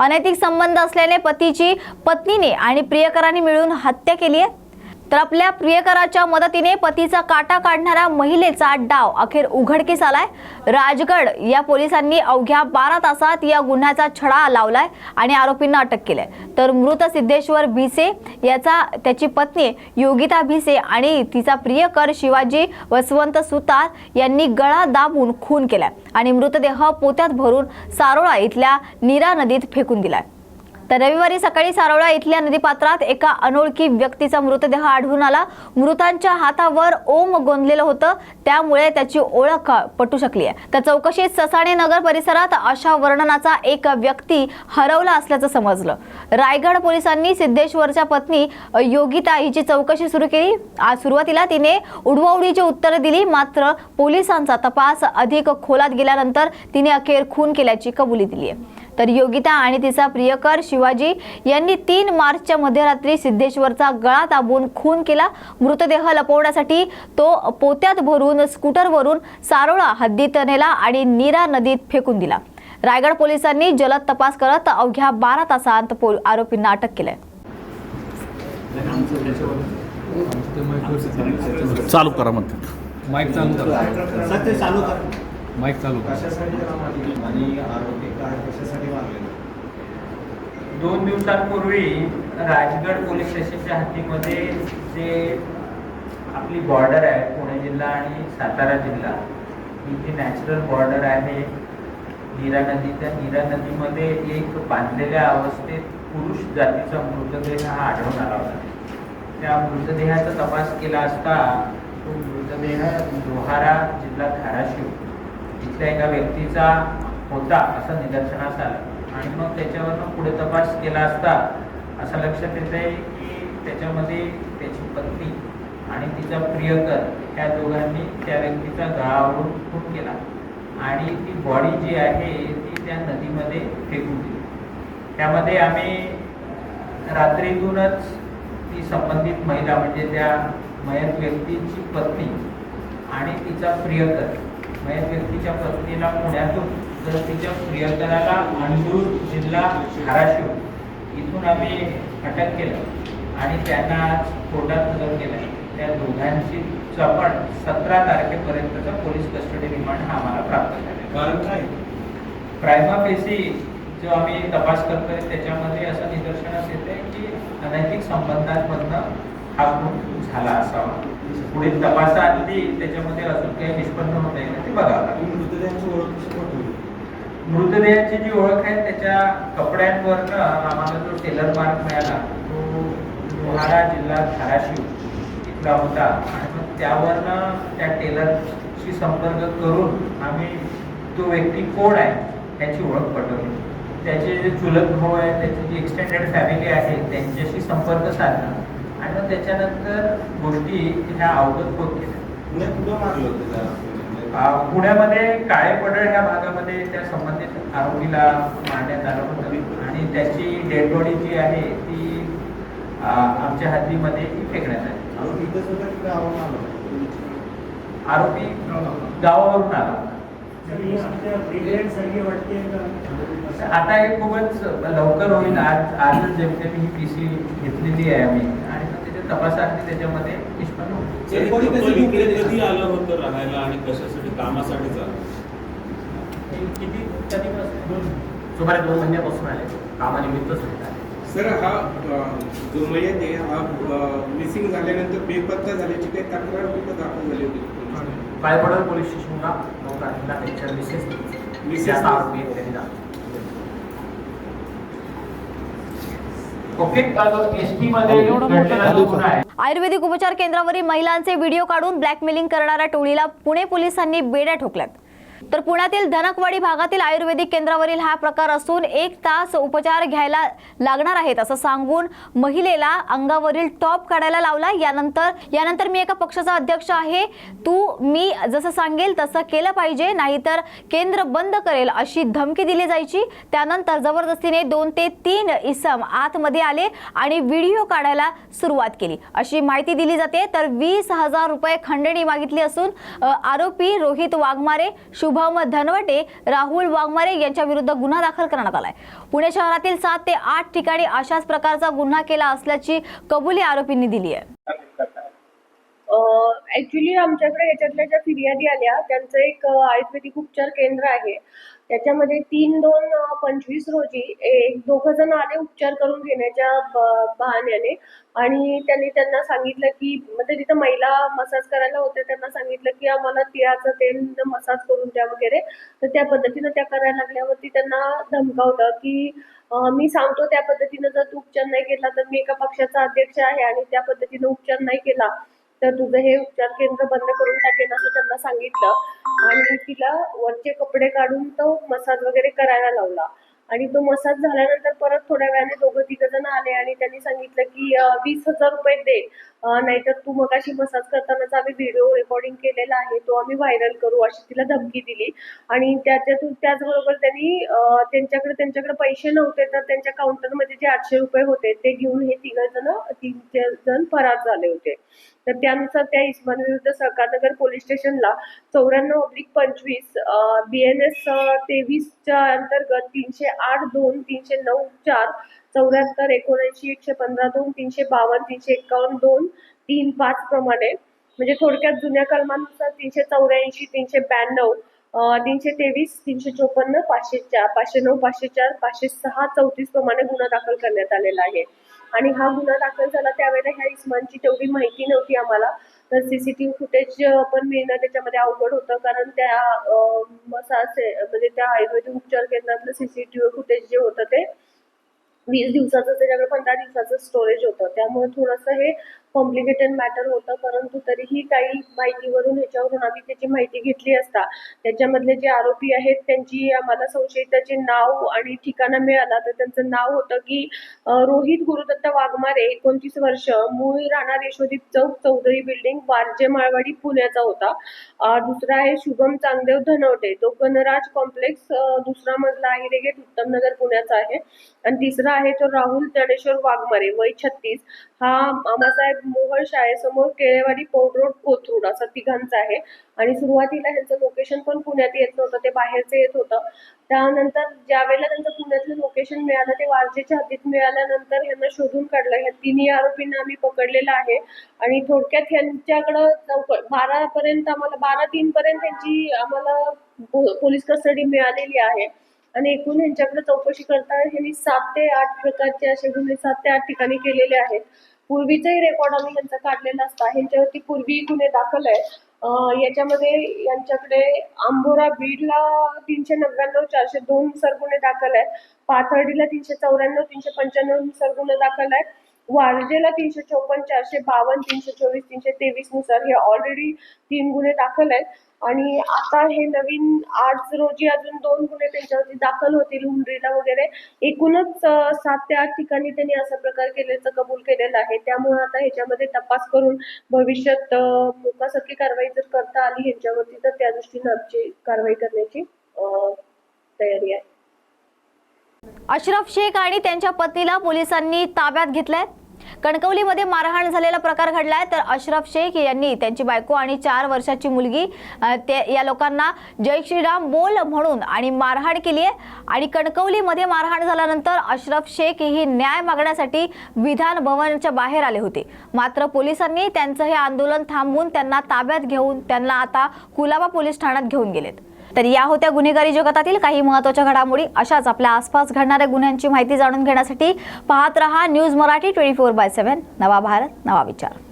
अनैतिक संबंध असल्याने पतीची पत्नीने आणि प्रियकरांनी मिळून हत्या केली आहे. तर आपल्या प्रियकराच्या मदतीने पतीचा काटा काढणाऱ्या महिलेचा डाव अखेर उघडकीस आलाय. राजगड या पोलिसांनी अवघ्या बारा तासात या गुन्ह्याचा छडा लावलाय आणि आरोपींना अटक केलंय. तर मृत सिद्धेश्वर भिसे याचा त्याची पत्नी योगिता भिसे आणि तिचा प्रियकर शिवाजी वसवंत सुतार यांनी गळा दाबून खून केलाय आणि मृतदेह पोत्यात भरून सारोळा इथल्या नीरा नदीत फेकून दिलाय. तर रविवारी सकाळी सारोळा इथल्या नदीपात्रात एका अनोळखी व्यक्तीचा मृतदेह आढळून आला. मृतांच्या हातावर ओम गोंधलेलं होतं. त्यामुळे त्याची ओळख पटू शकली आहे. तर चौकशीत ससाणे नगर परिसरात अशा वर्णनाचा एक व्यक्ती हरवला असल्याचं समजलं. रायगड पोलिसांनी सिद्धेश्वरच्या पत्नी योगिता हिची चौकशी सुरू केली. आज सुरुवातीला तिने उडवाउडीची उत्तरं दिली. मात्र पोलिसांचा तपास अधिक खोलात गेल्यानंतर तिने अखेर खून केल्याची कबुली दिली आहे. तर योगिता आणि तिचा प्रियकर शिवाजी यांनी तीन मार्चच्या मध्यरात्री सिद्धेश्वरचा गळा दाबून खून केला. मृतदेह लपवण्यासाठी तो पोत्यात भरून स्कूटरवरून सारोळा हद्दीत नेला आणि नीरा नदीत फेकून दिला. रायगड पोलिसांनी जलद तपास करत अवघ्या बारा तासांत पो- आरोपींना अटक केलंय. चालू करा म्हणतात माईक चालू करा. सत्य चालू कर. माईक चालू करा. कशासाठी आणि आरोपी काय कशासाठी मारलेला दोन दिवसांपूर्वी राजगड पोलीस स्टेशनच्या हद्दीमध्ये जे आपली बॉर्डर आहे पुणे जिल्हा आणि सातारा जिल्हा ही जी नॅचरल बॉर्डर आहे नीरा नदी. त्या नीरा नदीमध्ये एक बांधलेल्या अवस्थेत पुरुष जातीचा मृतदेह हा आढळून आला होता. त्या मृतदेहाचा तपास केला असता तो मृतदेह लोहारा जिल्हा धाराशिव इथल्या एका व्यक्तीचा होता असं निदर्शनास आलं. आणि मग त्याच्यावरनं पुढे तपास केला असता असं लक्षात येत आहे की त्याच्यामध्ये त्याची पत्नी आणि तिचा प्रियकर ह्या दोघांनी त्या व्यक्तीचा गळावरून खून केला. आणि ती बॉडी जी आहे ती त्या नदीमध्ये फेकून दिली. त्यामध्ये आम्ही रात्रीतूनच ती संबंधित महिला म्हणजे त्या मयत व्यक्तीची पत्नी आणि तिचा प्रियकर मयत व्यक्तीच्या पत्नीला पुण्यातून तर तिच्या प्रियकराला अंडूर जिल्हा धाराशिव. इथून आम्ही अटक केलं आणि त्यांना आज कोर्टात हजर केलं. त्या दोघांची चपण सतरा तारखेपर्यंतचा पोलीस कस्टडी रिमांड हा आम्हाला प्राप्त झाला. कारण काय? प्रायमा पेशी जो आम्ही तपास करतोय त्याच्यामध्ये असं निदर्शनास येते की अनैतिक संबंधांमधनं हा खून झाला असावा. पुढील तपासातली त्याच्यामध्ये अजून काही निष्पन्न होत आहे. ते लागेल आणि मृतदेहाची ओळख मृतदेहाची जी ओळख आहे त्याच्या कपड्यांवरनं आम्हाला जो टेलर मार्क मिळाला तो लोहारा जिल्हा धाराशिव इथला होता. आणि मग त्यावरनं त्या टेलरशी संपर्क करून आम्ही तो व्यक्ती कोण आहे त्याची ओळख पटवली. त्याचे जे चुलत भाऊ आहे त्याची जी एक्सटेंडेड फॅमिली आहे त्यांच्याशी संपर्क साधला. मग त्याच्यानंतर गोष्टी ह्या अवगत होत गेल्या. मारलं होतं पुण्यामध्ये काळे पडळ ह्या भागामध्ये त्या संबंधित आरोपीला मारण्यात आलं होतं. आणि त्याची डेड बॉडी जी आहे ती आमच्या हद्दीमध्ये फेकण्यात आली. आरोपी गावावरून आला. आता हे खूपच लवकर होईल. आज आजच जेमतेम ही पी सी घेतलेली आहे आम्ही. आणि तपासात त्याच्यामध्ये निष्पन्न कधी आलं होतं राहायला आणि कशासाठी हे किती कधीपासून सुमारे दोन महिन्यापासून आले. कामानिमित्तच सर हा जो मयत आहे हा मिसिंग झाल्यानंतर बेपत्ता झाल्याची काही तक्रार कुठं दाखल झाली होती? काळेपडळ पोलीस स्टेशनला नोंद आहे. त्यांच्या मिसेस मिसेस आरोपी त्यांनी दाखल. ओके एस टी मध्ये घडलेला जो गुन्हा आहे आयुर्वेदिक उपचार केंद्रावरील महिलांचे व्हिडिओ काढून ब्लॅकमेलिंग करणाऱ्या टोळीला पुणे पोलिसांनी बेड्या ठोकल्यात. तर पुण्यातील धनकवाडी भागातील आयुर्वेदिक केंद्रावरील हा प्रकार असून एक तास उपचार घ्यायला लागणार आहेत असं सांगून महिलेला अंगावरील टॉप काढायला लावला. यानंतर यानंतर मी एका पक्षाचा अध्यक्ष आहे. तू मी जसं सांगेल तसं केलं पाहिजे. नाहीतर केंद्र बंद करेल अशी धमकी दिली जायची. त्यानंतर जबरदस्तीने दोन ते तीन इसम आतमध्ये आले आणि व्हिडिओ काढायला सुरुवात केली. अशी माहिती दिली जाते. तर वीस हजार रुपये खंडणी मागितली असून आरोपी रोहित वाघमारे शुभ शुभम धनवटे राहुल वाघमारे यांच्या विरुद्ध गुन्हा दाखल करण्यात आलाय. पुणे शहरातील सात ते आठ ठिकाणी अशाच प्रकारचा गुन्हा केला असल्याची कबुली आरोपींनी दिली आहे. ऍक्च्युली आमच्याकडे याच्यातल्या ज्या फिर्यादी आल्या त्यांचं एक आयुर्वेदिक उपचार केंद्र आहे. त्याच्यामध्ये तीन दोन पंचवीस रोजी एक दोघं जण आले उपचार करून घेण्याच्या बहाण्याने. आणि त्यांनी त्यांना सांगितलं की म्हणजे तिथं महिला मसाज करायला होत्या त्यांना सांगितलं की आम्हाला तिळाचं तेल मसाज करून द्या वगैरे. तर त्या पद्धतीनं त्या करायला लागल्यावरती त्यांना धमकावलं की मी सांगतो त्या पद्धतीनं जर तू उपचार नाही केला तर मी एका पक्षाचा अध्यक्ष आहे आणि त्या पद्धतीनं उपचार नाही केला. तर तुझं हे उपचार केंद्र बंद करून टाकेन असं त्यांना सांगितलं. आणि तिला वरचे कपडे काढून तो मसाज वगैरे करायला लावला. आणि तो मसाज झाल्यानंतर परत थोड्या वेळाने दोघं तिघ जण आले आणि त्यांनी सांगितलं की वीस हजार रुपये दे. नाहीतर तू मगाशी मसाज करतानाचा आम्ही व्हिडिओ रेकॉर्डिंग केलेला आहे. तो आम्ही व्हायरल करू अशी तिला धमकी दिली. आणि त्याच्यातून त्याचबरोबर त्यांनी त्यांच्याकडे त्यांच्याकडे पैसे नव्हते तर त्यांच्या काउंटरमध्ये जे आठशे रुपये होते ते घेऊन हे तिघ जण तीन चार जण फरार झाले होते. तर त्यानुसार त्या इस्मान विरुद्ध सहकारनगर पोलीस स्टेशनला चौऱ्याण्णव अब्लिक पंचवीस बी एन एस तेवीसच्या अंतर्गत तीनशे आठ दोन तीनशे नऊ चार चौऱ्याहत्तर एकोणऐंशी एकशे पंधरा दोन तीनशे बावन्न तीनशे एकावन्न दोन तीन पाच प्रमाणे म्हणजे थोडक्यात जुन्या कलमानुसार तीनशे चौऱ्याऐंशी तीनशे ब्याण्णव तीनशे तेवीस तीनशे चोपन्न पाचशे चार पाचशे नऊ पाचशे चार पाचशे सहा चौतीस प्रमाणे गुन्हा दाखल करण्यात आलेला आहे. आणि हा गुन्हा दाखल झाला त्यावेळेला ह्या इस्मानची तेवढी माहिती नव्हती आम्हाला. तर सीसीटीव्ही फुटेज पण मिळणं त्याच्यामध्ये अवघड होतं कारण त्या मसाचे म्हणजे त्या आयुर्वेदिक उपचार केंद्रातलं सीसीटीव्ही फुटेज जे होतं ते वीस दिवसाचं त्याच्याकडे पंधरा दिवसाचं स्टोरेज होतं. त्यामुळे थोडंसं हे कॉम्प्लिकेटेड मॅटर होतं परंतु तरीही काही माहितीवरून ह्याच्यावरून आम्ही त्याची माहिती घेतली असता. त्याच्यामधले जे आरोपी आहेत त्यांची आम्हाला संशयिताचे नाव आणि ठिकाणं मिळाला. तर त्यांचं नाव होतं की रोहित गुरुदत्त वाघमारे एकोणतीस वर्ष मूळ राहणार यशोदीप चौक चौधरी बिल्डिंग वारजे माळवाडी पुण्याचा होता. दुसरा आहे शुभम चांगदेव धनवटे. तो गणराज कॉम्प्लेक्स दुसरा मजला आहे रेगेट उत्तम नगर पुण्याचा आहे. आणि तिसरा आहे तो राहुल ज्ञानेश्वर वाघमारे वय छत्तीस. हा मामासाहेब मोहळ शाळेसमोर केळेवाडी पौड रोड कोथरूड असा तिघांचा आहे. आणि सुरुवातीला ह्यांचं लोकेशन पण पुण्यात येत नव्हतं ते बाहेरचं येत होतं. त्यानंतर ज्या वेळेला त्यांचं पुण्यातलं लोकेशन मिळालं ते वारजेच्या हद्दीत मिळाल्यानंतर ह्यांना शोधून काढलं. ह्या तिन्ही आरोपींना आम्ही पकडलेलं आहे. आणि थोडक्यात ह्यांच्याकडं चौक बारा पर्यंत आम्हाला बारा तीन पर्यंत त्यांची आम्हाला पोलीस कस्टडी मिळालेली आहे. आणि एकूण यांच्याकडे चौकशी करता ह्यांनी सात ते आठ प्रकारचे असे गुन्हे सात ते आठ ठिकाणी केलेले आहेत. पूर्वीचाही रेकॉर्ड आम्ही यांचा काढलेला असता. ह्यांच्यावरती पूर्वी गुन्हे दाखल आहे याच्यामध्ये यांच्याकडे आंबोरा बीडला तीनशे नव्याण्णव चारशे दोन नुसार गुन्हे दाखल आहेत. पाथर्डीला तीनशे चौऱ्याण्णव तीनशे पंच्याण्णवनुसार गुन्हे दाखल आहेत. वारजेला तीनशे चौपन्न चारशे बावन्न तीनशे चोवीस तीनशे तेवीसनुसार हे ऑलरेडी तीन गुन्हे दाखल आहेत. आणि आता हे नवीन आज रोजी अजून दोन गुन्हे त्यांच्यावरती दाखल होतील हुंड्रीला वगैरे. एकूणच सात ते आठ ठिकाणी त्यांनी असा प्रकार केल्याचं कबूल केलेलं आहे. त्यामुळे आता ह्याच्यामध्ये तपास करून भविष्यात मुकासारखी कारवाई जर करता आली ह्यांच्यावरती तर त्या दृष्टीनं आमची कारवाई करण्याची तयारी आहे. अशरफ शेख आणि त्यांच्या पत्नीला पोलिसांनी ताब्यात घेतलंय. कणकवलीमध्ये मारहाण झालेला प्रकार घडलाय. तर अशरफ शेख यांनी त्यांची बायको आणि चार वर्षाची मुलगी ते या लोकांना जय श्रीराम बोल म्हणून आणि मारहाण केली आहे. आणि कणकवलीमध्ये मारहाण झाल्यानंतर अशरफ शेख ही न्याय मागण्यासाठी विधान भवनच्या बाहेर आले होते. मात्र पोलिसांनी त्यांचं हे आंदोलन थांबवून त्यांना ताब्यात घेऊन त्यांना आता कुलाबा पोलीस ठाण्यात घेऊन गेलेत. तर या होत्या गुन्हेगारी जगतातील काही महत्त्वाच्या घडामोडी. अशाच आपल्या आसपास घडणाऱ्या गुन्ह्यांची माहिती जाणून घेण्यासाठी पाहत रहा news Marathi twenty four by seven. नवा भारत नवा विचार.